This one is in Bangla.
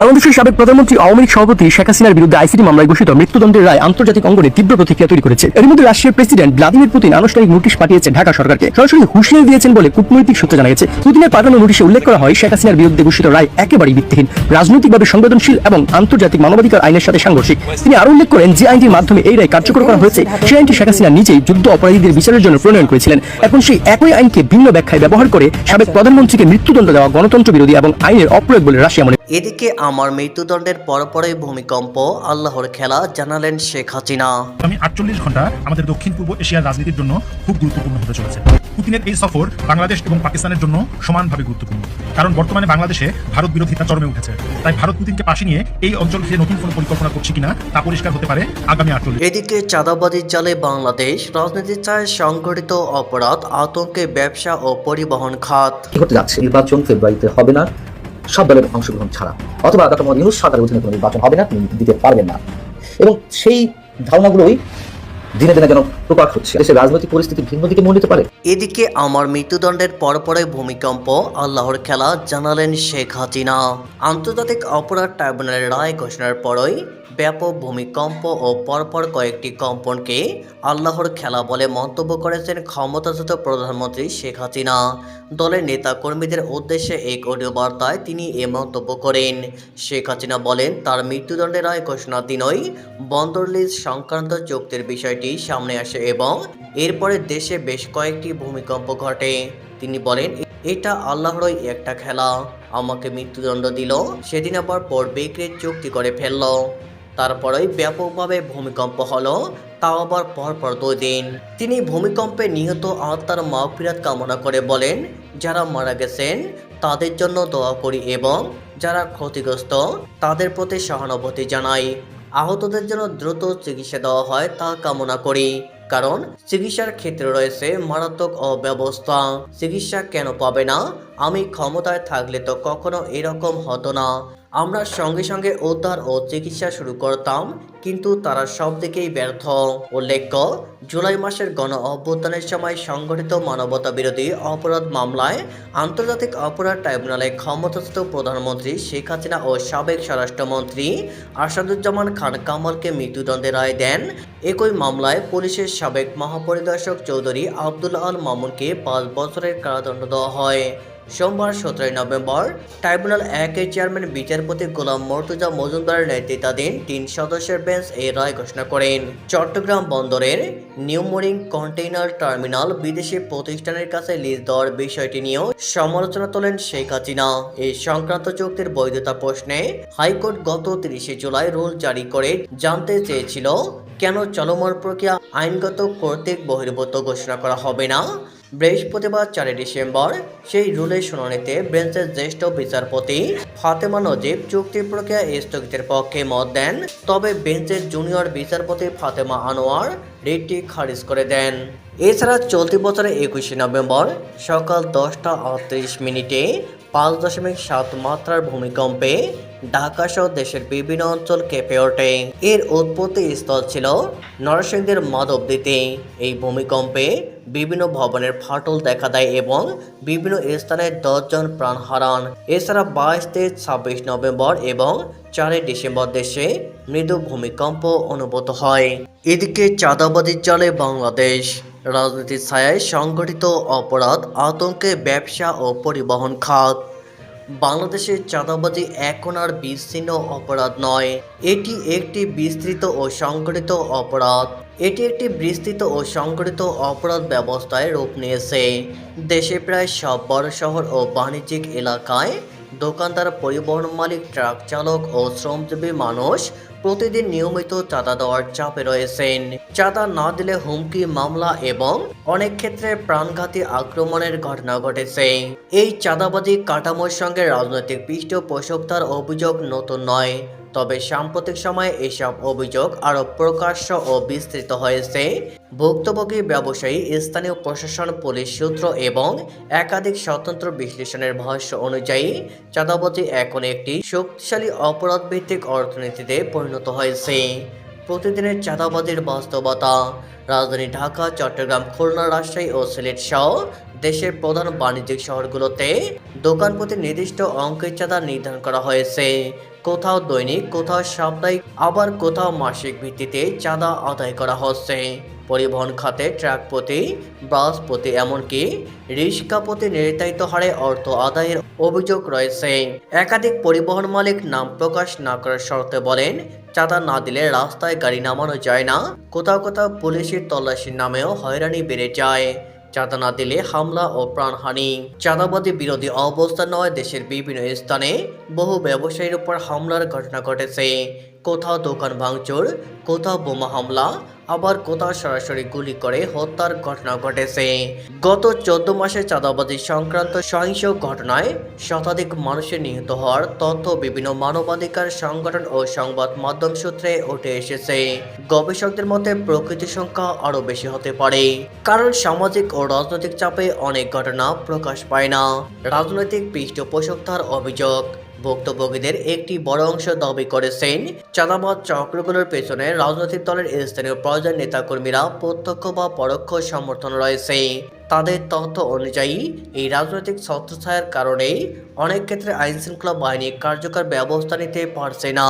বাংলাদেশের সাবেক প্রধানমন্ত্রী আওয়ামী লীগ সভাপতি শেখ হাসিনার বিরুদ্ধে আইসিটি মামলায় ঘোষিত মৃত্যুদণ্ডের রায় আন্তর্জাতিক অঙ্গনে তীব্র প্রতিক্রিয়া তৈরি করেছে। এর মধ্যে রাশিয়ার প্রেসিডেন্ট ভ্লাদিমির পুতিন আনুষ্ঠানিক নোটিশ পাঠিয়েছে ঢাকা সরকারকে। সরাসরি হুঁশিয়ারি দিয়েছেন বলে কূটনৈতিক সূত্র জানা গেছে পুতিনের পাঠানো নোটিশে উল্লেখ করা হয়, শেখ হাসিনার বিরুদ্ধে ঘোষিত রায় একেবারেই ভিত্তিহীন, রাজনৈতিকভাবে সংবেদনশীল এবং আন্তর্জাতিক মানবাধিকার আইনের সাথে সাংঘর্ষিক। তিনি আরও উল্লেখ করেন, যে আইনটির মাধ্যমে এই রায় কার্যকর করা হয়েছে, সেই আইনটি শেখ হাসিনা নিজেই যুদ্ধ অপরাধীদের বিচারের জন্য প্রণয়ন করেছিলেন। এখন সেই একই আইনকে ভিন্ন ব্যাখ্যায় ব্যবহার করে সাবেক প্রধানমন্ত্রীকে মৃত্যুদণ্ড দেওয়া গণতন্ত্র বিরোধী এবং আইনের অপ্রয়োগ বলে রাশিয়া মনে এদিকে আমার মৃত্যুদণ্ডের পরপরই ভূমিকম্প আল্লাহর খেলা জানালেন শেখ হাসিনা। আমি আটচল্লিশ ঘণ্টা আমাদের দক্ষিণ পূর্ব এশিয়ার রাজনীতির জন্য খুব গুরুত্বপূর্ণ হতে চলেছে। পুতিনের এই সফর বাংলাদেশ এবং পাকিস্তানের জন্য সমানভাবে গুরুত্বপূর্ণ। কারণ বর্তমানে বাংলাদেশে ভারত বিরোধিতা চরমে উঠেছে। তাই ভারত পুতিনকে পাশে নিয়ে এই অঞ্চল ঘিরে নতুন কোনো পরিকল্পনা করছে কিনা তা পরিষ্কার হতে পারে আগামী আটচল্লিশ। এদিকে চাঁদাবাজির জালে বাংলাদেশ রাজনীতির চায় সংগঠিত অপরাধ আতঙ্কে ব্যবসা ও পরিবহন খাত। কি হতে যাচ্ছে? নির্বাচন ফেব্রুয়ারিতে হবে না। সব দলের অংশগ্রহণ ছাড়া। অথবা ডক্টর মোহাম্মদ ইউনুস সরকারের অধীনে কোনো নির্বাচন হবে না দিতে পারবেন না। এবং সেই ধারণাগুলোই দিনে দিনে যেন প্রকাশ হচ্ছে। দেশের রাজনৈতিক পরিস্থিতি ভিন্ন দিকে মনে পারে এদিকে আমার মৃত্যুদণ্ডের পরপরে ভূমিকম্প, আল্লাহর খেলা জানালেন শেখ হাসিনা। আন্তর্জাতিক অপরাধ ট্রাইব্যুনালের রায় ঘোষণার পরই ব্যাপক ভূমিকম্প ও পরপর কয়েকটি কম্পনকে আল্লাহর খেলা বলে মন্তব্য করেছেন ক্ষমতাচ্যুত প্রধানমন্ত্রী শেখ হাসিনা। দলের নেতা কর্মীদের উদ্দেশ্যে এক অডিও বার্তায় তিনি এ মন্তব্য করেন। শেখ হাসিনা বলেন, তার মৃত্যুদণ্ডের রায় ঘোষণার দিনই বন্দর লিজ সংক্রান্ত চুক্তির বিষয়টি সামনে আসে এবং এরপরে দেশে বেশ কয়েকটি ভূমিকম্প ঘটে। তিনি বলেন, এটা আল্লাহরই একটা খেলা। আমাকে মৃত্যুদণ্ড দিল, সেদিন আবার পর বিক্রির চুক্তি করে ফেলল। তারপরেই ব্যাপকভাবে ভূমিকম্প হলো, তাও আবার পরপর দুই দিন। তিনি ভূমিকম্পে নিহত আত্মার মাগফিরাত কামনা করে বলেন, যারা মারা গেছেন, তাদের জন্য দোয়া করি এবং যারা ক্ষতিগ্রস্ত, তাদের প্রতি সহানুভূতি জানাই। আহতদের জন্য দ্রুত চিকিৎসা দেওয়া হয় তা কামনা করি, কারণ চিকিৎসার ক্ষেত্রে রয়েছে মারাত্মক অব্যবস্থা। চিকিৎসা কেন পাবে না? আমি ক্ষমতায় থাকলে তো কখনো এরকম হতো না। আমরা সঙ্গে সঙ্গে উদ্ধার ও চিকিৎসা শুরু করতাম, কিন্তু তারা সব দিকেই ব্যর্থ। উল্লেখ্য, জুলাই মাসের গণ অভ্যুত্থানের সময় সংগঠিত মানবতা বিরোধী অপরাধ মামলায় আন্তর্জাতিক অপরাধ ট্রাইব্যুনালে ক্ষমতাস্থ প্রধানমন্ত্রী শেখ হাসিনা ও সাবেক স্বরাষ্ট্রমন্ত্রী আসাদুজ্জামান খান কামালকে মৃত্যুদণ্ডের রায় দেন। একই মামলায় পুলিশের সাবেক মহাপরিদর্শক চৌধুরী আব্দুল আল মামুনকে পাঁচ বছরের কারাদণ্ড দেওয়া হয়। সোমবার সতেরোই নভেম্বর ট্রাইব্যুনাল একের চেয়ারম্যান, বিচারপতি গোলাম মর্তুজা মজুমদারের নেতৃত্বাধীন তিন সদস্যের বেঞ্চ এই রায় ঘোষণা করেন। চট্টগ্রাম বন্দরের নিউমোরিং কন্টেইনার টার্মিনাল বিদেশি প্রতিষ্ঠানের কাছে লিজ দেওয়ার বিষয়টি নিয়েও সমালোচনা তোলেন শেখ হাসিনা। এই সংক্রান্ত চুক্তির বৈধতা প্রশ্নে হাইকোর্ট গত তিরিশে জুলাই রুল জারি করে জানতে চেয়েছিল কেন চলমান প্রক্রিয়া আইনগত কর্তৃক বহির্ভূত ঘোষণা করা হবে না? বৃহস্পতিবার চারই ডিসেম্বর, সেই রুলের শুনানিতে বেঞ্চের জ্যেষ্ঠ বিচারপতি ফাতেমা নজিব চুক্তি প্রক্রিয়া স্থগিতের পক্ষে মত দেন, তবে বেঞ্চের জুনিয়র বিচারপতি ফাতেমা আনোয়ার রিটটি খারিজ করে দেন। এছাড়া চলতি বছরের একুশে নভেম্বর সকাল দশটা আটত্রিশ মিনিটে পাঁচ দশমিক সাত মাত্রার ভূমিকম্পে ঢাকা সহ দেশের বিভিন্ন অঞ্চল কেঁপে ওঠে। এর উৎপত্তি স্থল ছিল নরসিংদীর মাধবদীতে। এই ভূমিকম্পে বিভিন্ন ভবনের ফাটল দেখা দেয় এবং বিভিন্ন স্থানে দশজন প্রাণ হারান। এছাড়া বাইশ তেইশ ছাব্বিশ নভেম্বর এবং চারই ডিসেম্বর দেশে মৃদু ভূমিকম্প অনুভূত হয়। এদিকে চাঁদাবাজির জালে বাংলাদেশ। রাজনীতির ছায়ায় সংগঠিত অপরাধ, আতঙ্কে ব্যবসা ও পরিবহন খাত। বাংলাদেশের চাঁদাবাজি এখন আর বিচ্ছিন্ন অপরাধ নয়। এটি একটি বিস্তৃত ও সংগঠিত অপরাধ। এটি একটি বিস্তৃত ও সংগঠিত অপরাধ ব্যবস্থায় রূপ নিয়েছে। দেশে প্রায় সব বড় শহর ও বাণিজ্যিক এলাকায় দোকানদার, পরিবহন মালিক, ট্রাক চালক ও শ্রমজীবী মানুষ প্রতিদিন নিয়মিত চাঁদা দেওয়ার চাপে রয়েছেন। চাঁদা না দিলে হুমকি, মামলা এবং অনেক ক্ষেত্রে প্রাণঘাতী আক্রমণের ঘটনা ঘটেছে। এই চাঁদাবাজি কাঠামোর সঙ্গে রাজনৈতিক পৃষ্ঠপোষকতার অভিযোগ নতুন নয়, তবে সাম্প্রতিক সময়ে এসব অভিযোগ আরও প্রকাশ্য ও বিস্তৃত হয়েছে। ভুক্তভোগী ব্যবসায়ী, স্থানীয় প্রশাসন, পুলিশ সূত্র এবং একাধিক স্বতন্ত্র বিশ্লেষণের ভাষ্য অনুযায়ী, চাঁদাবাজি এখন একটি শক্তিশালী অপরাধ ভিত্তিক অর্থনীতিতে পরিণত হয়েছে। প্রতিদিনের চাঁদাবাজির বাস্তবতা, রাজধানী ঢাকা, চট্টগ্রাম, খুলনা, রাজশাহী ও সিলেট সহ দেশের প্রধান বাণিজ্যিক শহরগুলোতে দোকান প্রতি নির্দিষ্ট অঙ্কের চাঁদা নির্ধারণ করা হয়েছে। কোথাও দৈনিক, কোথাও সাপ্তাহিক, আবার কোথাও মাসিক ভিত্তিতে চাঁদা আদায় করা হচ্ছে। পরিবহন খাতে ট্রাক প্রতি বাস প্রতি এমনকি রিক্সা প্রতি নির্ধারিত হারে অর্থ আদায়ের অভিযোগ রয়েছে। একাধিক পরিবহন মালিক নাম প্রকাশ না করার শর্তে বলেন, চাঁদা না দিলে রাস্তায় গাড়ি নামানো যায় না, কোথাও কোথাও পুলিশের তল্লাশির নামেও হয়রানি বেড়ে যায়। চাঁদা না দিলে হামলা ও প্রাণহানি। চাঁদাবাদী বিরোধী অবস্থা নয়, দেশের বিভিন্ন স্থানে বহু ব্যবসায়ীর উপর হামলার ঘটনা ঘটেছে। কোথাও দোকান ভাঙচুর, কোথাও বোমা হামলা আবার কোথাও সরাসরি গুলি করে হত্যার ঘটনা ঘটেছে। গত চোদ্দ মাসে চাঁদাবাজি সংক্রান্ত সহিংস ঘটনায় শতাধিক মানুষের নিহত হওয়ার তথ্য বিভিন্ন মানবাধিকার সংগঠন ও সংবাদ মাধ্যম সূত্রে উঠে এসেছে। গবেষকদের মতে প্রকৃতি সংখ্যা আরও বেশি হতে পারে, কারণ সামাজিক ও রাজনৈতিক চাপে অনেক ঘটনা প্রকাশ পায় না। রাজনৈতিক পৃষ্ঠপোষকতার অভিযোগ ভুক্তভোগীদের একটি বড় অংশ দাবি করেছেন। চাঁদাবাদ চক্রগুলোর পেছনে রাজনৈতিক দলের স্থানীয় পর্যায়ের নেতাকর্মীরা প্রত্যক্ষ বা পরোক্ষ সমর্থন রয়েছে। তাদের তথ্য অনুযায়ী, এই রাজনৈতিক ছত্রছায়ার কারণেই অনেক ক্ষেত্রে আইনশৃঙ্খলা বাহিনী কার্যকর ব্যবস্থা নিতে পারছে না।